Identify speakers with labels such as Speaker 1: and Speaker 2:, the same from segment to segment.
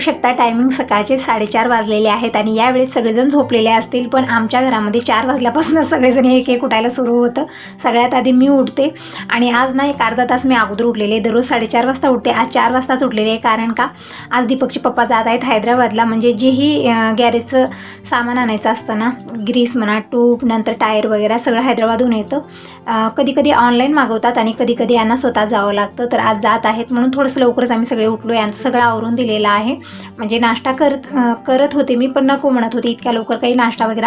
Speaker 1: बघू शकता. टायमिंग सकाळचे साडेचार वाजलेले आहेत आणि यावेळेस सगळेजण झोपलेले असतील पण आमच्या घरामध्ये चार वाजल्यापासून सगळेजण एक एक उठायला सुरू होतं. सगळ्यात आधी मी उठते आणि आज ना एक अर्धा तास मी अगोदर उठलेले दररोज साडेचार वाजता उठते. आज चार वाजताच उठलेले आहे कारण का? आज दीपकचे पप्पा जात आहेत हैदराबादला. म्हणजे जेही गॅरेजचं सामान आणायचं असतं ना ग्रीस म्हणा टूब नंतर टायर वगैरे सगळं हैदराबादहून येतं. कधी कधी ऑनलाईन मागवतात आणि कधी कधी यांना स्वतः जावं लागतं. तर आज जात आहेत म्हणून थोडंसं लवकरच आम्ही सगळे उठलो यांचं सगळं आवरून दिलेलं आहे. म्हणजे नाश्ता करत करत होते मी पण नको म्हणत होते इतक्या लवकर काही नाश्ता वगैरे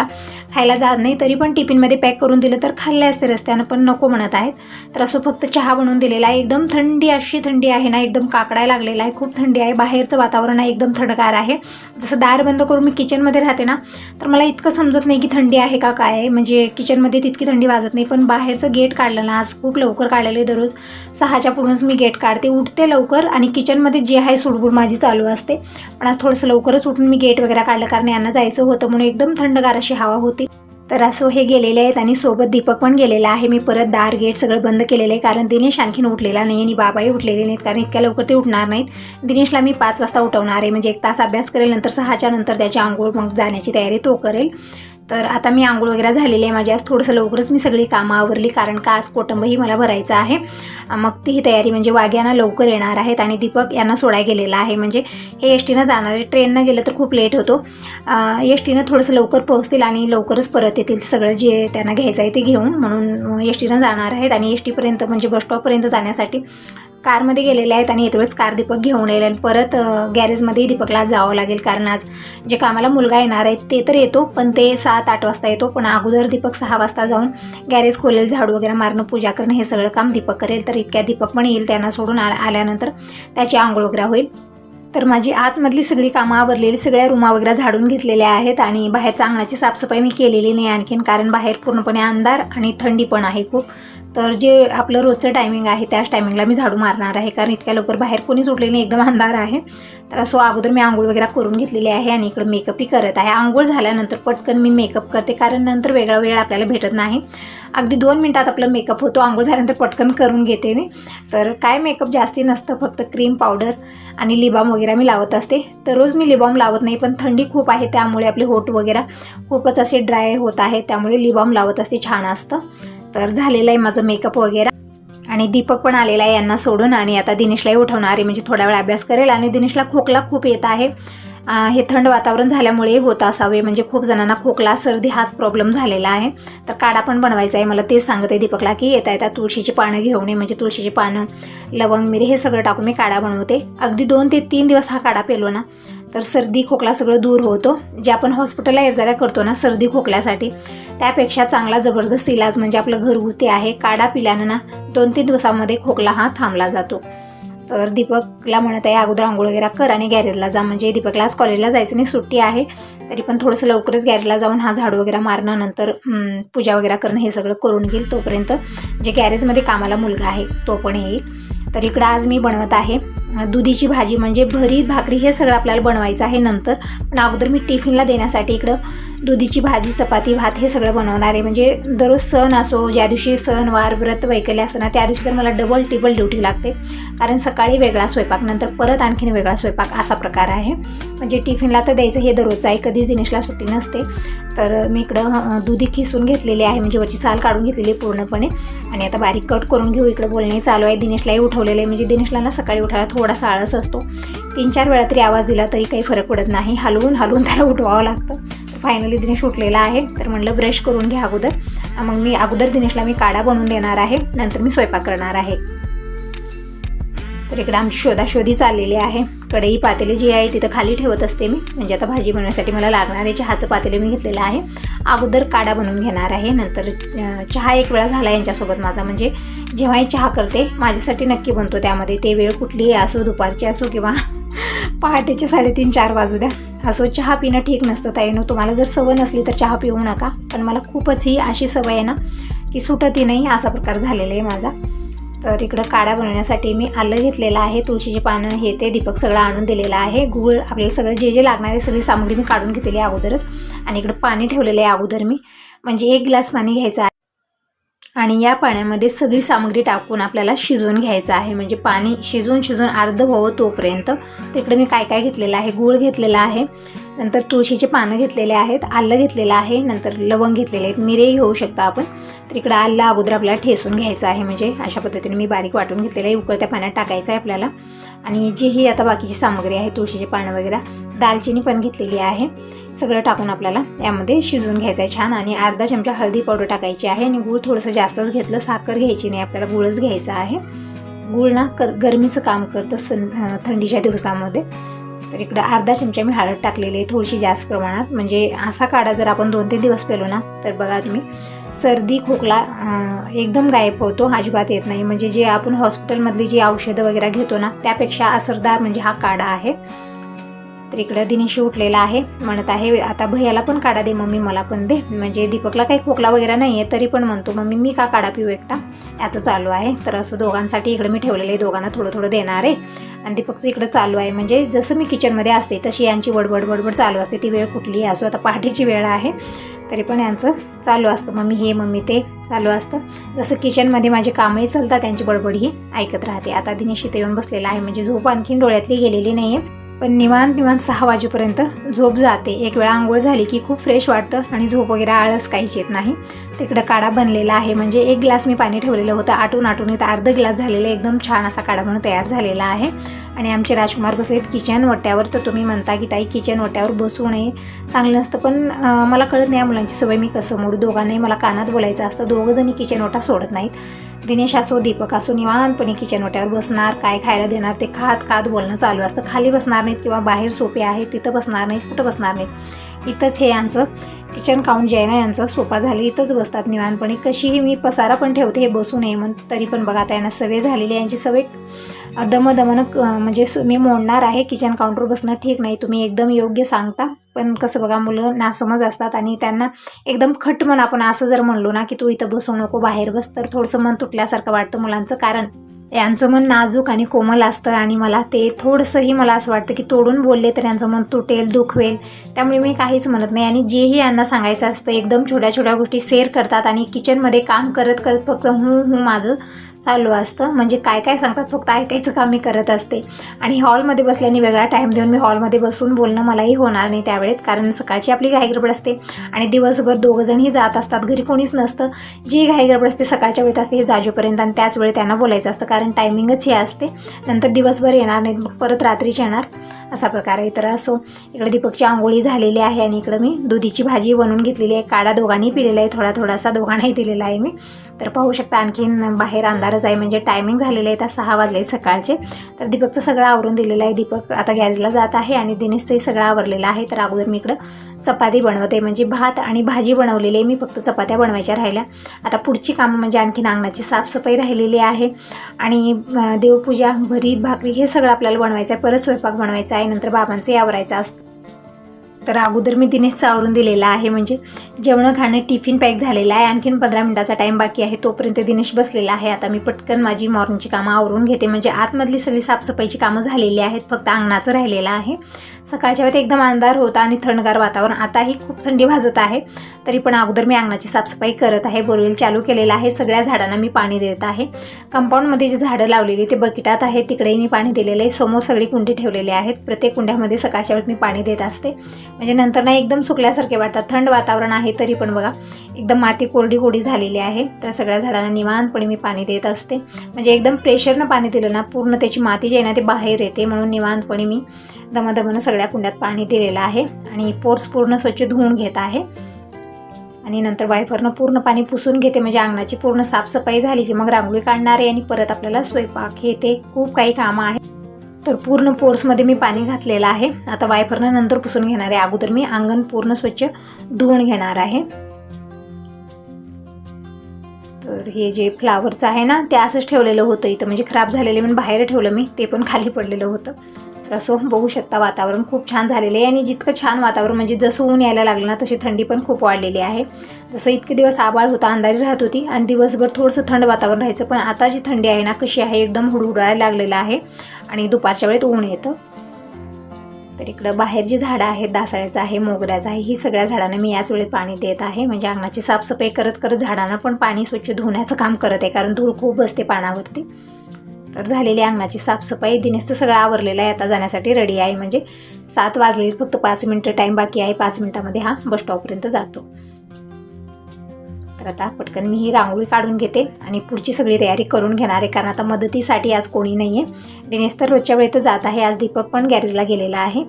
Speaker 1: खायला जात नाही तरी पण टिफिनमध्ये पॅक करून दिलं तर खाल्ले असते रस्त्यानं पण नको म्हणत आहेत. तर असं फक्त चहा बनवून दिलेला आहे. एकदम थंडी अशी थंडी आहे ना एकदम काकडाय लागलेला आहे खूप थंडी आहे. बाहेरचं वातावरण आहे एकदम थंडगार आहे. जसं दार बंद करून मी किचनमध्ये राहते ना तर मला इतकं समजत नाही की थंडी आहे का काय आहे. म्हणजे किचनमध्ये तितकी थंडी वाजत नाही पण बाहेरचं गेट काढलं ना आज खूप लवकर काढलेलं आहे दररोज. सहाच्या पुढूनच मी गेट काढते उठते लवकर आणि किचनमध्ये जे आहे सुडबुड माझी चालू असते. पण आज थोडंसं लवकरच उठून मी गेट वगैरे काढलं कारण यांना जायचं होतं म्हणून एकदम थंडगार अशी हवा होती. तर असो हे गेलेले आहेत आणि सोबत दीपक पण गेलेला आहे. मी परत दार गेट सगळं बंद केलेलं आहे कारण दिनेश आणखीन उठलेला नाही आणि बाबाही उठलेले नाहीत कारण इतक्या लवकर ते उठणार नाहीत. दिनेशला मी पाच वाजता उठवणार आहे. म्हणजे एक तास अभ्यास करेल नंतर सहाच्या नंतर त्याची आंघोळ मग जाण्याची तयारी तो करेल. तर आता मी आंघोळ वगैरे झालेली आहे. माझी आज थोडंसं लवकरच मी सगळी कामं आवरली कारण का आज कोटंबही मला भरायचं आहे. मग ती तयारी म्हणजे वाघ्यांना लवकर येणार आहेत आणि दीपक यांना सोडाय गेलेला आहे. म्हणजे हे एस टीनं जाणार आहे. ट्रेननं गेलं तर खूप लेट होतो. एस टीनं थोडंसं लवकर पोहोचतील आणि लवकरच परत येतील. सगळं जे त्यांना घ्यायचं आहे ते घेऊन म्हणून एस टीनं जाणार आहेत. आणि एस टीपर्यंत म्हणजे बस स्टॉपपर्यंत जाण्यासाठी कारमध्ये गेलेले आहेत आणि येतवेळेस कार दीपक घेऊन येईल आणि परत गॅरेजमध्येही दीपकला जावं लागेल कारण आज जे कामाला मुलगा येणार आहे ते तर येतो पण ते सात आठ वाजता येतो. पण अगोदर दीपक सहा वाजता जाऊन गॅरेज खोलेल झाडू वगैरे मारणं पूजा करणं हे सगळं काम दीपक करेल. तर इतक्या दीपक पण येईल त्यांना सोडून आ आल्यानंतर त्याची आंघोळ वगैरे होईल. तर माझी आतमधली सगळी कामं आवरलेली सगळ्या रूमा वगैरे झाडून घेतलेल्या आहेत आणि बाहेरच्या अंगणाची साफसफाई मी केलेली नाही आणखीन कारण बाहेर पूर्णपणे अंधार आणि थंडी पण आहे खूप. तर जे आपलं रोजचं टायमिंग आहे त्याच टायमिंगला मी झाडू मारणार आहे. कारण इतक्या लवकर बाहेर कोणीच उठले नाही एकदम अंधार आहे. तर असो अगोदर मी आंघोळ वगैरे करून घेतलेली आहे आणि इकडं मेकअपही करत आहे. आंघोळ झाल्यानंतर पटकन मी मेकअप करते. कारण नंतर वेगळा वेळ आपल्याला भेटत नाही. अगदी दोन मिनटात आपलं मेकअप होतो. आंघोळ झाल्यानंतर पटकन करून घेते मी. तर काय मेकअप जास्ती नसतं. फक्त क्रीम पावडर आणि लिबाम वगैरे मी लावत असते. तर रोज मी लिबाम लावत नाही पण थंडी खूप आहे. त्यामुळे आपले होट वगैरे खूपच असे ड्राय होत आहे त्यामुळे लिबाम लावत असते. छान असतं. तर झालेलं आहे माझं मेकअप वगैरे. आणि दीपक पण आलेला आहे यांना सोडून आणि आता दिनेशलाही उठवणार आहे. म्हणजे थोडा वेळ अभ्यास करेल आणि दिनेशला खोकला खूप येत आहे. हे थंड वातावरण झाल्यामुळे होत असावे. म्हणजे खूप जणांना खोकला सर्दी हाच प्रॉब्लेम झालेला आहे. तर काढा पण बनवायचा आहे. मला तेच सांगत आहे दीपकला की येता येता तुळशीची पानं घेऊन ये. म्हणजे तुळशीची पानं लवंग मिरी हे सगळं टाकून मी काढा बनवते. अगदी दोन ते तीन दिवस हा काढा पेलो ना तर सर्दी खोकला सगळं दूर होतो. जे आपण हॉस्पिटलला एरजाऱ्या करतो ना सर्दी खोकल्यासाठी त्यापेक्षा चांगला जबरदस्त इलाज म्हणजे आपलं घरगुती आहे. काढा पिल्यानं ना दोन तीन दिवसामध्ये खोकला हा थांबला जातो. तर दीपकला म्हणत आहे अगोदर आंघोळ वगैरे कर आणि गॅरेजला जा. म्हणजे दीपकला आज कॉलेजला जायचं नाही सुट्टी आहे. तरी पण थोडंसं लवकरच गॅरेजला जाऊन हा झाडू वगैरे मारणं नंतर पूजा वगैरे करणं हे सगळं करून घेईल तोपर्यंत. जे गॅरेजमध्ये कामाला मुलगा आहे तो पण येईल. तर इकडं आज मी बनवत आहे दुधीची भाजी. म्हणजे भरीत भाकरी हे सगळं आपल्याला बनवायचं आहे नंतर. पण अगोदर मी टिफिनला देण्यासाठी इकडं दुधीची भाजी चपाती भात हे सगळं बनवणार आहे. म्हणजे दररोज सण असो ज्या दिवशी सण वार व्रत वैकल्य असं ना त्या दिवशी तर मला डबल टिबल ड्युटी लागते. कारण सकाळी वेगळा स्वयंपाक नंतर परत आणखीन वेगळा स्वयंपाक असा प्रकार आहे. म्हणजे टिफिनला तर द्यायचं हे दररोजचं आहे कधीच दिनेशला सुट्टी नसते. तर मी इकडं दुधी खिसून घेतलेली आहे म्हणजे वरची साल काढून घेतलेली आहे पूर्णपणे. आणि आता बारीक कट करून घेऊ इकडं बोलणे चालू आहे दिनेशलाही उठवलेलं आहे. म्हणजे दिनेशला ना सकाळी उठायला थोडासा आळस असतो. तीन चार वेळा तरी आवाज दिला तरी काही फरक पडत नाही. हलवून हलवून त्याला उठवावं लागतं. फायनली दिनेश उठलेला आहे. तर म्हणलं ब्रश करून घ्या अगोदर. मग मी अगोदर दिनेशला मी काढा बनवून देणार आहे. नंतर मी स्वयंपाक करणार आहे. तर इकडे आमची शोधाशोधी चाललेली आहे. कढई पातेली जी आहे तिथं खाली ठेवत असते मी. म्हणजे आता भाजी बनवण्यासाठी मला लागणारे चहाचं पातेले मी घेतलेलं आहे. अगोदर काढा बनवून घेणार आहे नंतर चहा एक वेळा झाला यांच्यासोबत माझा. म्हणजे जेव्हाही चहा करते माझ्यासाठी नक्की बनतो त्यामध्ये. ते वेळ कुठलीही असो दुपारची असो किंवा पहाटेचे साडेतीन चार वाजू द्या. असो चहा पिणं ठीक नसतं ताईनो. तुम्हाला जर सवय नसली तर चहा पिऊ नका. पण मला खूपच ही अशी सवय आहे ना की सुटतही नाही. असा प्रकार झालेला आहे माझा. तर इकडं काढा बनवण्यासाठी मी आलं घेतलेलं आहे तुळशीची पानं हे ते दीपक सगळं आणून दिलेलं आहे. गूळ आपल्याला सगळं जे जे लागणारे सगळी सामग्री मी काढून घेतलेली आहे अगोदरच. आणि इकडं पाणी ठेवलेलं आहे अगोदर मी. म्हणजे एक ग्लास पाणी घ्यायचं आहे. आणि या पाण्यामध्ये सगळी सामग्री टाकून आपल्याला शिजवून घ्यायचं आहे. म्हणजे पाणी शिजून शिजून अर्ध व्हावं तोपर्यंत तिकडे मी काय काय घेतलेलं आहे गूळ घेतलेला आहे. नंतर तुळशीचे पानं घेतलेले आहेत आलं घेतलेलं आहे नंतर लवंग घेतलेले आहेत. मिरे घेऊ शकता आपण. तर इकडं आलं अगोदर आपल्याला ठेसून घ्यायचं आहे म्हणजे अशा पद्धतीने मी बारीक वाटून घेतलेलं आहे. उकळत्या पाण्यात टाकायचं आहे आपल्याला. आणि जी ही आता बाकीची सामग्री आहे तुळशीचे पानं वगैरे दालचिनी पण घेतलेली आहे. सगळं टाकून आपल्याला यामध्ये शिजवून घ्यायचं आहे छान. आणि अर्धा चमचा हळदी पावडर टाकायची आहे. आणि गूळ थोडंसं जास्तच घेतलं साखर घ्यायची नाही. आपल्याला गुळच घ्यायचा आहे. गूळ ना कर गरमीचं काम करतं सं थंडीच्या दिवसामध्ये. तर इकडं अर्धा चमचा मी हळद टाकलेली आहे थोडीशी जास्त प्रमाणात. म्हणजे असा काढा जर आपण दोन तीन दिवस पेलो ना तर बघा तुम्ही सर्दी खोकला एकदम गायब होतो अजिबात येत नाही. म्हणजे जे आपण हॉस्पिटलमधली जी औषधं वगैरे घेतो ना त्यापेक्षा असरदार म्हणजे हा काढा आहे. तर इकडं दिनेशी उठलेला आहे. म्हणत आहे आता भैयाला पण काढा दे मम्मी मला पण दे. म्हणजे दीपकला काही खोकला वगैरे नाही आहे तरी पण म्हणतो मम्मी मी का काढा पिऊ एकटा? याचं चालू आहे. तर असं दोघांसाठी इकडं मी ठेवलेलं आहे दोघांना थोडं थोडं देणार आहे. आणि दीपकचं इकडं चालू आहे. म्हणजे जसं मी किचनमध्ये असते तशी यांची वडबड वडबड चालू असते. ती वेळ कुठलीही असो आता पहाटेची वेळ आहे. तरी पण यांचं चालू असतं. मम्मी हे मम्मी ते चालू असतं. जसं किचनमध्ये माझे कामही चालतात त्यांची बडबड ही ऐकत राहते. आता दिनेश इथे येऊन बसलेला आहे. म्हणजे झोप आणखीन डोळ्यातली गेलेली नाही आहे पण निवांत निवांत सहा वाजेपर्यंत झोप जाते. एक वेळा आंघोळ झाली की खूप फ्रेश वाटतं आणि झोप वगैरे आळस काहीच येत नाही. तिकडं काढा बनलेला आहे. म्हणजे एक ग्लास मी पाणी ठेवलेलं होतं. आटून आटून इथं अर्ध ग्लास झालेला एकदम छान असा काढा म्हणून तयार झालेला आहे. आणि आमचे राजकुमार बसलेत किचन वट्यावर तर तुम्ही म्हणता की ताई किचन वट्यावर बसू नये. चांगलं नसतं. पण मला कळत नाही या मुलांची सवय मी कसं मोडू. दोघांनाही मला कानात बोलायचं असतं. दोघंजणी किचन ओटा सोडत नाहीत. दिनेश असो दीपक असो निवांतपणे किचन ओट्यावर बसणार काय खायला देणार ते खात खात बोलणं चालू असतं. खाली बसणार नाहीत किंवा बाहेर सोपे आहेत तिथं बसणार नाहीत कुठं बसणार नाहीत. इथंच हे यांचं किचन काउंट जे आहे ना यांचं सोपा झाली इथंच बसतात निवांतपणे. कशीही मी पसारा पण ठेवते हे बसू नये म्हणून तरी पण बघा आता यांना सवय झालेली यांची सवय दमदमनं म्हणजे मी मोडणार आहे किचन काउंटर बसणं ठीक नाही तुम्ही एकदम योग्य सांगता. पण कसं बघा मुलं नासमज असतात आणि त्यांना एकदम खटमन आपण असं जर म्हणलो ना की तू इथं बसू नको बाहेर बस तर थोडंसं मन तुटल्यासारखं वाटतं मुलांचं. कारण यांचं मन नाजूक आणि कोमल असतं आणि मला ते थोडंसंही मला असं वाटतं की तोडून बोलले तर यांचं मन तुटेल दुखवेल. त्यामुळे मी काहीच म्हणत नाही आणि जेही यांना सांगायचं असतं एकदम छोट्या छोट्या गोष्टी शेअर करतात आणि किचनमध्ये काम करत करत फक्त हूं हूं माझं चालू असतं. म्हणजे काय काय सांगतात फक्त ऐकायचं काम मी करत असते. आणि हॉलमध्ये बसल्याने वेगळा टाईम देऊन मी हॉलमध्ये बसून बोलणं मलाही होणार नाही त्यावेळेत. कारण सकाळची आपली घाईगडबड असते. आणि दिवसभर दोघंजणही जात असतात. घरी कोणीच नसतं. जी घाईगडबड असते सकाळच्या वेळेत असते हे जाजूपर्यंत आणि त्याच वेळी त्यांना बोलायचं असतं. कारण टायमिंगच हे असते. नंतर दिवसभर येणार नाहीत. मग परत रात्रीच येणार. असा प्रकार आहे. तर असो. इकडे दीपकची आंघोळी झालेली आहे आणि इकडं मी दुधीची भाजी बनवून घेतलेली आहे. काढा दोघांनी पिलेला आहे. थोडा थोडासा दोघांनाही दिलेला आहे मी. तर पाहू शकता आणखीन बाहेर गरज म्हणजे आहे म्हणजे टायमिंग झालेलं आहे आता सहा वाजले सकाळचे. तर दीपकचं सगळं आवरून दिलेलं आहे. दीपक आता गॅरेजला जात आहे आणि दिनेशचंही सगळं आवरलेलं आहे. तर अगोदर मी इकडं चपाती बनवते. म्हणजे भात आणि भाजी बनवलेली आहे. मी फक्त चपात्या बनवायच्या राहिल्या. आता पुढची कामं म्हणजे आणखीन अंगणाची साफसफाई राहिलेली आहे. आणि देवपूजा भरीत भाकरी हे सगळं आपल्याला बनवायचं आहे. परत स्वयंपाक बनवायचा आहे. नंतर बाबांचं आवरायचं असतं. तर अगोदर मी दिनेशचं आवरून दिलेला आहे. म्हणजे जेवणं खाणं टिफिन पॅक झालेला आहे. आणखीन पंधरा मिनटाचा टाईम बाकी आहे. तोपर्यंत दिनेश बसलेला आहे. आता मी पटकन माझी मॉर्निंगची कामं आवरून घेते. म्हणजे आतमधली सगळी साफसफाईची कामं झालेली आहेत. फक्त अंगणाचं राहिलेलं आहे. सकाळच्या वेळेत एकदम अंधार होता आणि थंडगार वातावरण. आताही खूप थंडी भाजत आहे. तरी पण अगोदर मी अंगणाची साफसफाई करत आहे. बोरवेल चालू केलेला आहे. सगळ्या झाडांना मी पाणी देत आहे. कंपाऊंडमध्ये जी झाडं लावलेली ते बकेटात आहे तिकडेही मी पाणी दिलेलं आहे. समोर सगळी कुंडी ठेवलेली आहेत. प्रत्येक कुंड्यामध्ये सकाळच्या वेळेत मी पाणी देत असते. म्हणजे नंतर ना एकदम सुकल्यासारखे वाटतात. थंड वातावरण आहे तरी पण बघा. एकदम माती कोरडी कोडी झालेली आहे. तर सगळ्या झाडांना निवांतपणे मी पाणी देत असते. म्हणजे एकदम प्रेशरनं पाणी दिलं ना पूर्ण त्याची माती जी आहे ना ते बाहेर येते. म्हणून निवांतपणे मी दमदमनं सगळ्या कुंड्यात पाणी दिलेलं आहे. आणि पोर्स पूर्ण स्वच्छ धुवून घेत आहे. आणि नंतर वायफरनं पूर्ण पाणी पुसून घेते. म्हणजे अंगणाची पूर्ण साफसफाई झाली की मग रांगोळी काढणार आहे आणि परत आपल्याला स्वयंपाक हे ते खूप काही कामं आहेत. तर पूर्ण पोर्समध्ये मी पाणी घातलेलं आहे. आता वायफरनं नंतर पुसून घेणार आहे. अगोदर मी अंगण पूर्ण स्वच्छ धुवून घेणार आहे. तर हे जे फ्लावरचं आहे ना ते असंच ठेवलेलं होतं इथं. म्हणजे खराब झालेले म्हणून बाहेर ठेवलं मी. ते पण खाली पडलेलं होतं. तर असं बघू शकता वातावरण. खूप छान झालेलं आहे आणि जितकं छान वातावरण म्हणजे जसं ऊन यायला लागलं ना तशी थंडी पण खूप वाढलेली आहे. जसं इतके दिवस आबाळ होता अंधारी राहत होती आणि दिवसभर थोडंसं थंड वातावरण राहायचं पण आता जी थंडी आहे ना कशी आहे एकदम हुडहुडायला लागलेलं आहे आणि दुपारच्या वेळेत ऊन येतं. तर इकडं बाहेर जी झाडं आहेत दासाळ्याचं आहे मोगऱ्याचं आहे ही सगळ्या झाडांना मी याच वेळेत पाणी देत आहे. म्हणजे अंगणाची साफसफाई करत करत झाडांना पण पाणी स्वच्छ धुण्याचं काम करत आहे कारण धूळ खूप बसते पानावरती. तर झालेली अंगणाची साफसफाई दिनेस तर सगळं आवरलेलं आहे. आता जाण्यासाठी रेडी आहे. म्हणजे सात वाजले फक्त पाच मिनटं टाईम बाकी आहे. पाच मिनटामध्ये हा बस स्टॉपपर्यंत जातो. तर आता पटकन मी ही रांगोळी काढून घेते आणि पुढची सगळी तयारी करून घेणार आहे. कारण आता मदतीसाठी आज कोणी नाही आहे दिनेश तर रोजच्या वेळेत जात आहे. आज दीपक पण गॅरेजला गेलेला आहे.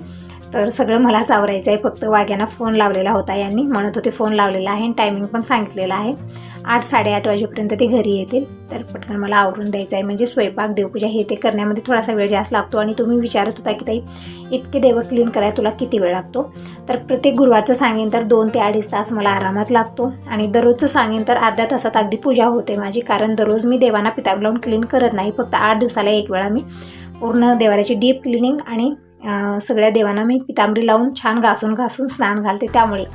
Speaker 1: तर सगळं मलाच आवरायचं आहे. फक्त वाग्यांना फोन लावलेला होता यांनी. म्हणत होते फोन लावलेला आहे आणि टायमिंग पण सांगितलेलं आहे. आठ साडेआठ वाजेपर्यंत ते घरी येतील. तर पटकन मला आवरून द्यायचं आहे. म्हणजे स्वयंपाक देवपूजा हे ते करण्यामध्ये थोडासा वेळ जास्त लागतो आणि तुम्ही विचारत होता की ताई इतके देव क्लीन करायला तुला किती वेळ लागतो? तर प्रत्येक गुरुवारचं सांगेन तर दोन ते अडीच तास मला आरामात लागतो. आणि दररोजचं सांगेन तर अर्ध्या तासात अगदी पूजा होते माझी. कारण दररोज मी देवांना पिताब लावून क्लीन करत नाही. फक्त आठ दिवसाला एक वेळा मी पूर्ण देवाऱ्याची डीप क्लिनिंग आणि सगळ्या देवांना मी पितांबरी लावून छान घासून घासून स्नान घालते त्यामुळे.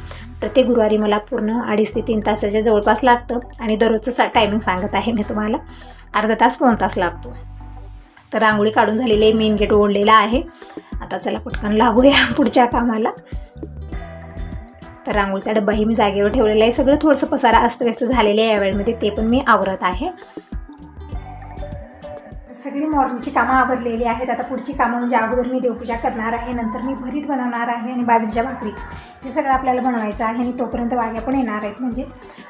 Speaker 1: प्रत्येक गुरुवारी मला पूर्ण अडीच ते तीन तासाच्या जवळपास लागतं आणि दररोजचं सा टायमिंग सांगत आहे मी तुम्हाला. अर्धा तास पाऊन तास लागतो. तर रांगोळी काढून झालेली आहे मेन गेट ओढलेला आहे. आता चला पटकन लागूया पुढच्या कामाला. तर रांगोळीचा डब्बाही मी जागेवर ठेवलेला आहे. सगळं थोडंसं पसारा अस्तव्यस्त झालेलं आहे यावेळेमध्ये. ते पण मी आवरत आहे. सगळी मॉर्निंगची कामं आवरलेली आहेत. आता पुढची कामं म्हणजे अगोदर मी देवपूजा करणार आहे नंतर मी भरीत बनवणार आहे आणि बाजरीच्या भाकरी. हे सगळं आपल्याला बनवायचं आहे आणि तोपर्यंत वाग्या पण येणार आहेत. म्हणजे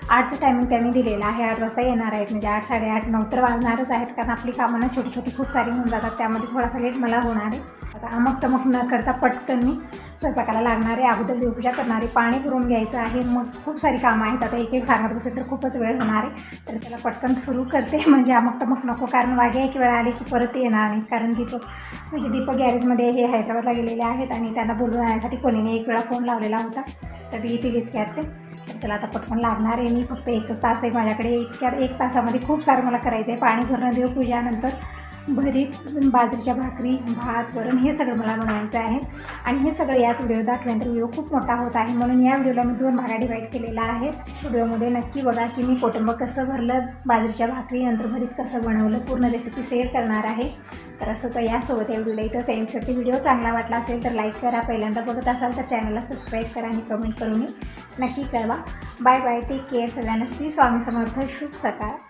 Speaker 1: आठचं टायमिंग त्यांनी दिलेलं आहे. आठ वाजता येणार आहेत. म्हणजे आठ साडेआठ नऊ तर वाजणारच आहेत. कारण आपली कामांना छोटी छोटी खूप सारी होऊन जातात. त्यामध्ये थोडासा लेट मला होणार आहे. आता अमक टमक न करता पटकन मी स्वयंपाकाला लागणारे अगोदर देवपूजा करणारे पाणी भरून घ्यायचं आहे. मग खूप सारी कामं आहेत. आता एक एक सांगत बसेल तर खूपच वेळ होणार आहे. तर त्याला पटकन सुरू करते. म्हणजे आमक टमक नको. कारण वागे एक वेळा आली की परत येणार नाहीत. कारण दीपक म्हणजे दीपक गॅरेजमध्ये हे हैदराबादला गेलेले आहेत आणि त्यांना बोलून आणण्यासाठी कोणीने एक वेळा फोन लावलेला होता तर येतील इतक्यात ते तर चला आता पटकन लागणार आहे मी. फक्त एकच तास आहे माझ्याकडे. इतक्यात एक तासामध्ये खूप सारं मला करायचं आहे पाणी भरणं देऊ नंतर. भरीत बाजरीच्या भाकरी भात वरण हे सगळं मला बनवायचं आहे. आणि हे सगळं याच व्हिडिओ दाखल्यानंतर व्हिडिओ खूप मोठा होत आहे. म्हणून या व्हिडिओला मी दोन भागा डिवाईड केलेला आहे. व्हिडिओमध्ये नक्की बघा की मी कुटुंब कसं भरलं बाजरीच्या भाकरी नंतर भरीत कसं बनवलं पूर्ण रेसिपी शेअर करणार आहे. तर असं तर यासोबत या व्हिडिओला इथं सेंड करते. व्हिडिओ चांगला वाटला असेल तर लाईक करा. पहिल्यांदा बघत असाल तर चॅनलला सबस्क्राईब करा आणि कमेंट करून नक्की कळवा. बाय बाय टेक केअर सगळ्यांना श्री स्वामी समर्थ. शुभ सकाळ.